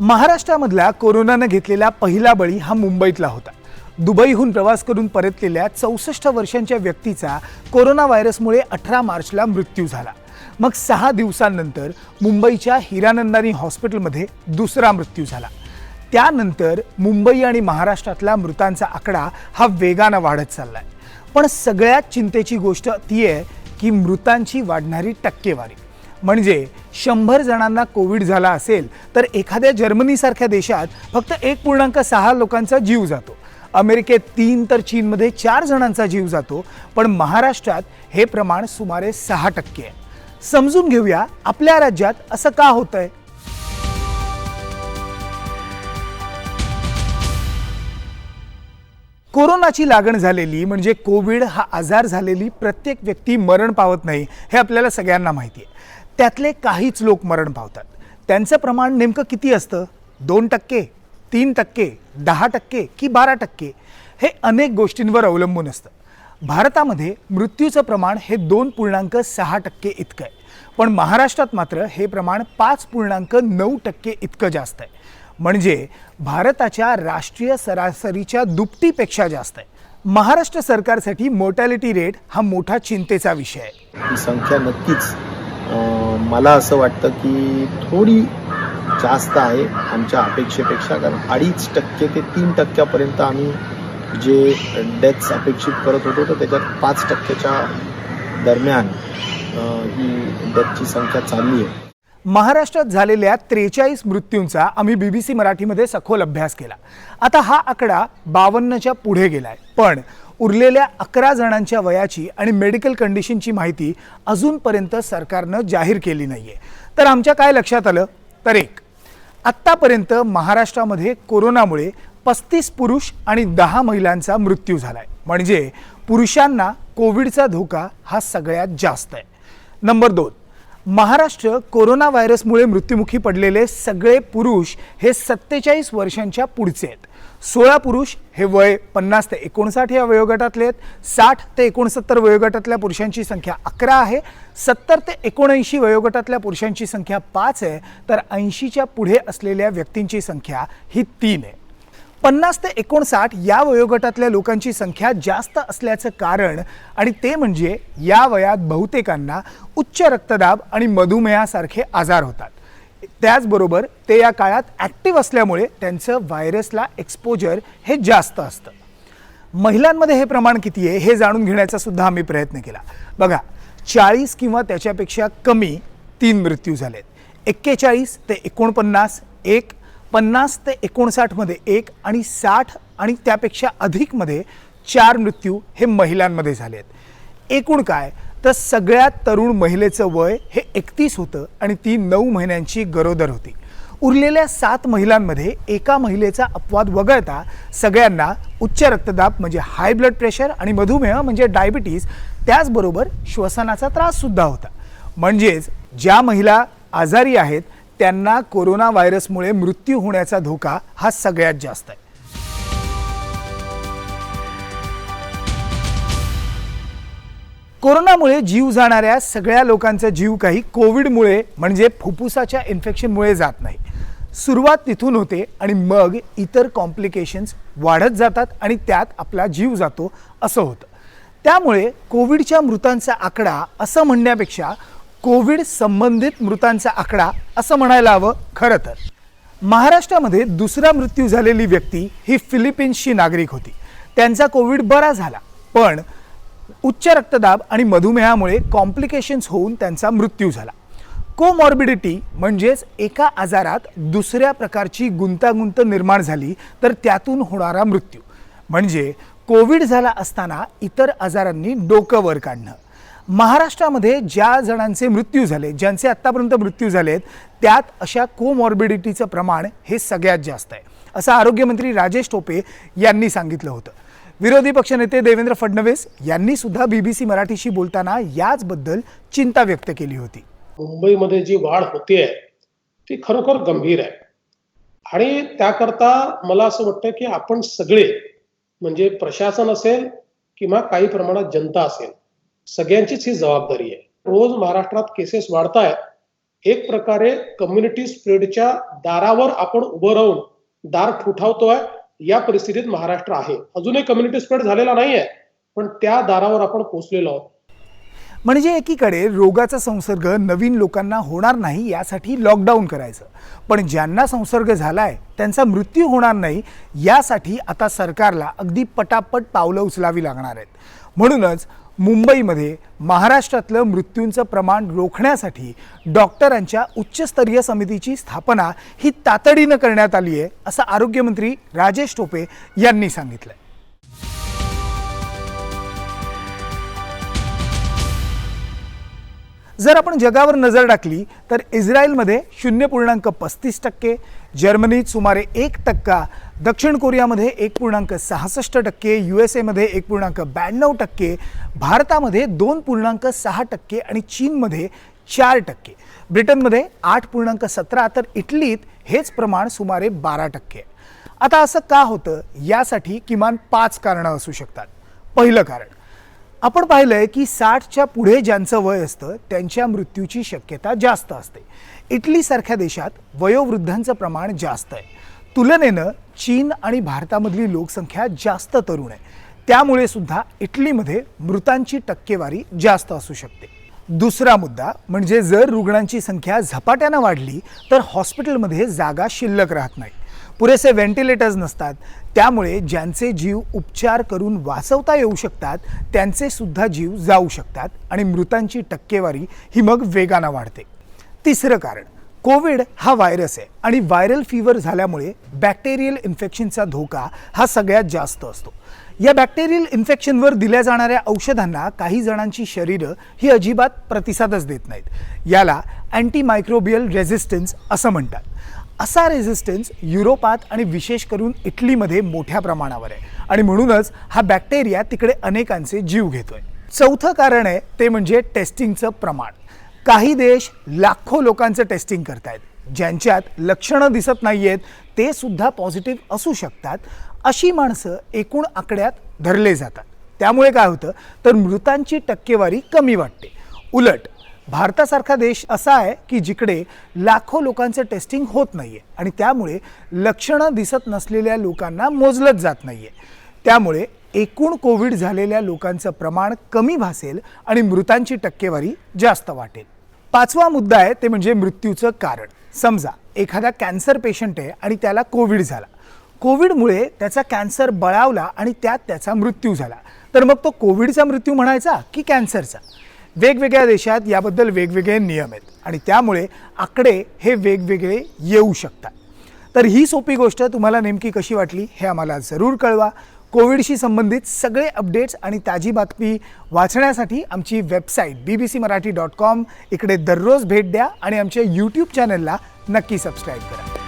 महाराष्ट्रामधला कोरोनानं घेतलेला पहिला बळी हा मुंबईतला होता. दुबईहून प्रवास करून परतलेल्या चौसष्ट वर्षांच्या व्यक्तीचा कोरोना व्हायरसमुळे अठरा मार्चला मृत्यू झाला. मग सहा दिवसांनंतर मुंबईच्या हिरानंदानी हॉस्पिटलमध्ये दुसरा मृत्यू झाला. त्यानंतर मुंबई आणि महाराष्ट्रातला मृतांचा आकडा हा वेगानं वाढत चाललाय. पण सगळ्यात चिंतेची गोष्ट ती आहे की मृतांची वाढणारी टक्केवारी. म्हणजे शंभर जणांना कोविड झाला असेल तर एखाद्या जर्मनीसारख्या देशात फक्त एक पूर्णांक सहा लोकांचा जीव जातो. अमेरिकेत तीन तर चीनमध्ये चार जणांचा जीव जातो पण महाराष्ट्रात हे प्रमाण सुमारे सहा टक्के आहे. समजून घेऊया आपल्या राज्यात असं का होतंय? कोरोनाची लागण झालेली म्हणजे कोविड हा आजार झालेली प्रत्येक व्यक्ती मरण पावत नाही हे आपल्याला सगळ्यांना माहिती आहे. त्यातले काहीच लोक मरण पावतात. त्यांचं प्रमाण नेमकं किती असतं? दोन टक्के तीन टक्के दहा टक्के की बारा टक्के? हे अनेक गोष्टींवर अवलंबून असतं. भारतामध्ये मृत्यूचं प्रमाण हे दोन पूर्णांक सहा टक्के इतकं आहे. पण महाराष्ट्रात मात्र हे प्रमाण पाच पूर्णांक नऊ टक्के इतकं जास्त आहे. म्हणजे भारताच्या राष्ट्रीय सरासरीच्या दुपटीपेक्षा जास्त आहे. महाराष्ट्र सरकारसाठी मोर्टॅलिटी रेट हा मोठा चिंतेचा विषय आहे. ही संख्या नक्कीच मला असं वाटतं की थोडी जास्त आहे आमच्या अपेक्षेपेक्षा कारण अडीच टक्के ते तीन टक्क्यापर्यंत आम्ही जे डेथ्स अपेक्षित करत होतो तर त्याच्यात पाच टक्क्याच्या दरम्यान ही डेथची संख्या चालली आहे. महाराष्ट्रात झालेल्या त्रेचाळीस मृत्यूंचा आम्ही बीबीसी मराठीमध्ये सखोल अभ्यास केला. आता हा आकडा बावन्नच्या पुढे गेलाय. पण उरलेल्या अकरा जणांच्या वयाची आणि मेडिकल कंडिशनची माहिती अजूनपर्यंत सरकारनं जाहीर केली नाही आहे तर आमच्या काय लक्षात आलं? तर एक आत्तापर्यंत महाराष्ट्रामध्ये कोरोनामुळे पस्तीस पुरुष आणि दहा महिलांचा मृत्यू झालाय. म्हणजे पुरुषांना कोविडचा धोका हा सगळ्यात जास्त आहे. नंबर दोन महाराष्ट्र कोरोना व्हायरसमुळे मृत्युमुखी पडलेले सगळे पुरुष हे सत्तेचाळीस वर्षांच्या पुढचे आहेत. सोळा पुरुष हे वय पन्नास ते एकोणसाठ या वयोगटातले आहेत. साठ ते एकोणसत्तर वयोगटातल्या पुरुषांची संख्या अकरा आहे. सत्तर ते एकोणऐंशी वयोगटातल्या पुरुषांची संख्या पाच आहे. तर ऐंशीच्या पुढे असलेल्या व्यक्तींची संख्या ही तीन आहे. पन्नास ते एकोणसाठ या वयोगटातल्या लोकांची संख्या जास्त असल्याचं कारण आणि ते म्हणजे या वयात बहुतेकांना उच्च रक्तदाब आणि मधुमेहासारखे आजार होतात. त्याचबरोबर ते या काळात ॲक्टिव्ह असल्यामुळे त्यांचं व्हायरसला एक्सपोजर हे जास्त असतं. महिलांमध्ये हे प्रमाण किती आहे हे जाणून घेण्याचा सुद्धा आम्ही प्रयत्न केला. बघा चाळीस किंवा त्याच्यापेक्षा कमी तीन मृत्यू झालेत. एक्केचाळीस ते एकोणपन्नास एक पन्नास ते एकोणसाठमध्ये एक आणि साठ आणि त्यापेक्षा अधिकमध्ये चार मृत्यू हे महिलांमध्ये झाले आहेत. एकूण काय? तर सगळ्यात तरुण महिलेचं वय हे एकतीस होतं आणि ती नऊ महिन्यांची गरोदर होती. उरलेल्या सात महिलांमध्ये एका महिलेचा अपवाद वगळता सगळ्यांना उच्च रक्तदाब म्हणजे हाय ब्लड प्रेशर आणि मधुमेह म्हणजे डायबिटीज त्याचबरोबर श्वसनाचा त्राससुद्धा होता. म्हणजेच ज्या महिला आजारी आहेत त्यांना कोरोना व्हायरसमुळे मृत्यू होण्याचा धोका हा सगळ्यात जास्त आहे. कोरोनामुळे जीव जाणाऱ्या सगळ्या लोकांचा जीव काही कोविडमुळे म्हणजे फुफ्फुसाच्या इन्फेक्शनमुळे जात नाही. सुरुवात तिथून होते आणि मग इतर कॉम्प्लिकेशन्स वाढत जातात आणि त्यात आपला जीव जातो असं होतं. त्यामुळे कोविडच्या मृतांचा आकडा असं म्हणण्यापेक्षा कोविड संबंधित मृतांचा आकडा असं म्हणायला हवं खरं तर. महाराष्ट्रामध्ये दुसरा मृत्यू झालेली व्यक्ती ही फिलिपिन्सची नागरिक होती. त्यांचा कोविड बरा झाला पण उच्च रक्तदाब आणि मधुमेहामुळे कॉम्प्लिकेशन्स होऊन त्यांचा मृत्यू झाला. कोमॉर्बिडिटी म्हणजेच एका आजारात दुसऱ्या प्रकारची गुंतागुंत निर्माण झाली तर त्यातून होणारा मृत्यू. म्हणजे कोविड झाला असताना इतर आजारांनी डोकं वर काढणं. महाराष्ट्रामध्ये ज्या जणांचे मृत्यू झाले ज्यांचे आत्तापर्यंत मृत्यू झालेत त्यात अशा कोमॉर्बिडिटीचं प्रमाण हे सगळ्यात जास्त आहे. असं आरोग्यमंत्री राजेश टोपे यांनी सांगितलं होतं. विरोधी पक्षनेते देवेंद्र फडणवीस यांनी सुद्धा बीबीसी मराठीशी बोलताना याचबद्दल चिंता व्यक्त केली होती. मुंबईमध्ये जी वाढ होते ती खरोखर गंभीर आहे. आणि त्याकरता मला असं वाटतं की आपण सगळे म्हणजे प्रशासन असेल किंवा काही प्रमाणात जनता असेल सगळ्यांचीच ही जबाबदारी आहे. रोज महाराष्ट्रात केसेस वाढत आहेत एक प्रकारे कम्युनिटी स्प्रेडच्या दारावर आपण उभं राहून दार ठुठावतोय या परिस्थितीत महाराष्ट्र आहे. अजूनही कम्युनिटी स्प्रेड झालेला नाहीये पण त्या दारावर आपण पोहोचलेलो आहोत. म्हणजे एकीकडे रोगाचा संसर्ग नवीन लोकांना होणार नाही यासाठी लॉकडाऊन करायचं. पण ज्यांना संसर्ग झालाय त्यांचा मृत्यू होणार नाही यासाठी आता सरकारला अगदी पटापट पावलं उचलावी लागणार आहेत. म्हणूनच मुंबईमध्ये महाराष्ट्रातलं मृत्यूंचं प्रमाण रोखण्यासाठी डॉक्टरांच्या उच्चस्तरीय समितीची स्थापना ही तातडीनं करण्यात आली आहे असं आरोग्यमंत्री राजेश टोपे यांनी सांगितलं जर आपण जगावर नजर टाकली तर इस्रायलमध्ये शून्य पूर्णांक पस्तीस टक्के जर्मनीत सुमारे एक टक्का दक्षिण कोरियामध्ये एक पूर्णांक सहासष्ट टक्के यू एस एमध्ये एक पूर्णांक ब्याण्णव टक्के भारतामध्ये दोन पूर्णांक सहा टक्के आणि चीनमध्ये चार टक्के. ब्रिटनमध्ये आठ पूर्णांक सतरा तर इटलीत हेच प्रमाण सुमारे बारा टक्के. आता असं का होतं? यासाठी किमान पाच कारणं असू शकतात. पहिलं कारण आपण पाहिलंय की साठच्या पुढे ज्यांचं वय असतं त्यांच्या मृत्यूची शक्यता जास्त असते. इटलीसारख्या देशात वयोवृद्धांचं प्रमाण जास्त आहे. तुलनेनं चीन आणि भारतामधली लोकसंख्या जास्त तरुण आहे. त्यामुळे सुद्धा इटलीमध्ये मृतांची टक्केवारी जास्त असू शकते. दुसरा मुद्दा म्हणजे जर रुग्णांची संख्या झपाट्यानं वाढली तर हॉस्पिटलमध्ये जागा शिल्लक राहत नाही. पुरेसे व्हेंटिलेटर्स नसतात. त्यामुळे ज्यांचे जीव उपचार करून वाचवता येऊ शकतात त्यांचे सुद्धा जीव जाऊ शकतात आणि मृतांची टक्केवारी ही मग वेगानं वाढते. तिसरं कारण कोविड हा व्हायरस आहे आणि व्हायरल फीवर झाल्यामुळे बॅक्टेरियल इन्फेक्शनचा धोका हा सगळ्यात जास्त असतो. या बॅक्टेरियल इन्फेक्शनवर दिल्या जाणाऱ्या औषधांना काही जणांची शरीरं ही अजिबात प्रतिसादच देत नाहीत. याला अँटीमायक्रोबियल रेझिस्टन्स असं म्हणतात. असा रेझिस्टन्स युरोपात आणि विशेष करून इटलीमध्ये मोठ्या प्रमाणावर आहे. आणि म्हणूनच हा बॅक्टेरिया तिकडे अनेकांचे जीव घेतोय. चौथं कारण आहे ते म्हणजे टेस्टिंगचं प्रमाण. काही देश लाखो लोकांचं टेस्टिंग करतायत. ज्यांच्यात लक्षणं दिसत नाही आहेत ते सुद्धा पॉझिटिव्ह असू शकतात. अशी माणसं एकूण आकड्यात धरले जातात. त्यामुळे काय होतं? तर मृतांची टक्केवारी कमी वाटते. उलट भारतासारखा देश असा आहे की जिकडे लाखो लोकांचं टेस्टिंग होत नाहीये आणि त्यामुळे लक्षणं दिसत नसलेल्या लोकांना मोजलंच जात नाहीये. त्यामुळे एकूण कोविड झालेल्या लोकांचं प्रमाण कमी भासेल आणि मृतांची टक्केवारी जास्त वाटेल. पाचवा मुद्दा आहे ते म्हणजे मृत्यूचं कारण. समजा एखादा कॅन्सर पेशंट आहे आणि त्याला कोविड झाला. कोविडमुळे त्याचा कॅन्सर बळावला आणि त्यात त्याचा मृत्यू झाला. तर मग तो कोविडचा मृत्यू म्हणायचा की कॅन्सरचा? वेगवेगळ्या देशात याबद्दल वेगवेगळे नियम आहेत. आणि त्यामुळे आकडे हे वेगवेगळे येऊ शकतात. तर ही सोपी गोष्ट तुम्हाला नेमकी कशी वाटली हे आम्हाला जरूर कळवा. कोविडशी संबंधित सगळे अपडेट्स आणि ताजी बातमी वाचण्यासाठी आमची website B B C Marathi dot com इकडे दररोज भेट द्या आणि आमच्या यूट्यूब चॅनलला नक्की सबस्क्राईब करा.